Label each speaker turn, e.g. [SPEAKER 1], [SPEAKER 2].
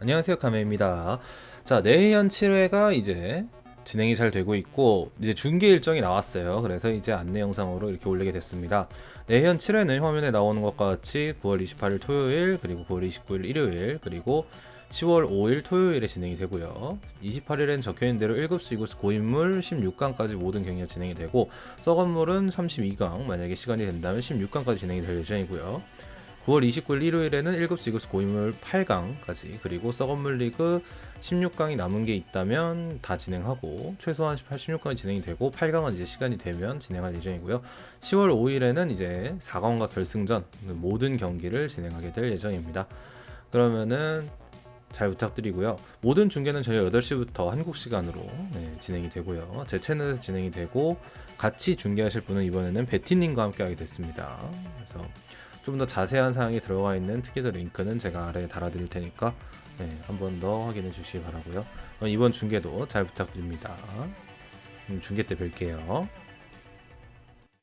[SPEAKER 1] 안녕하세요 카메입니다. 자 내년 7회가 이제 진행이 잘 되고 있고 이제 중계 일정이 나왔어요. 그래서 이제 안내 영상으로 이렇게 올리게 됐습니다. 내년 7회는 화면에 나오는 것과 같이 9월 28일 토요일 그리고 9월 29일 일요일 그리고 10월 5일 토요일에 진행이 되고요. 28일엔 적혀있는 대로 1급 수이구스 고인물 16강까지 모든 경기가 진행이 되고 썩은 물은 32강 만약에 시간이 된다면 16강까지 진행이 될 예정이고요. 9월 29일 일요일에는 1급 시그스 고인물 8강까지 그리고 썩은물 리그 16강이 남은 게 있다면 다 진행하고 최소한 16강이 진행이 되고 8강은 이제 시간이 되면 진행할 예정이고요. 10월 5일에는 이제 4강과 결승전 모든 경기를 진행하게 될 예정입니다. 그러면은 잘 부탁드리고요. 모든 중계는 저녁 8시부터 한국 시간으로 네, 진행이 되고요. 제 채널에서 진행이 되고 같이 중계하실 분은 이번에는 베티님과 함께 하게 됐습니다. 그래서 좀 더 자세한 사항이 들어가 있는 티켓 링크는 제가 아래에 달아드릴 테니까 네, 한번 더 확인해 주시기 바라고요. 어, 이번 중계도 잘 부탁드립니다. 음, 중계 때 뵐게요.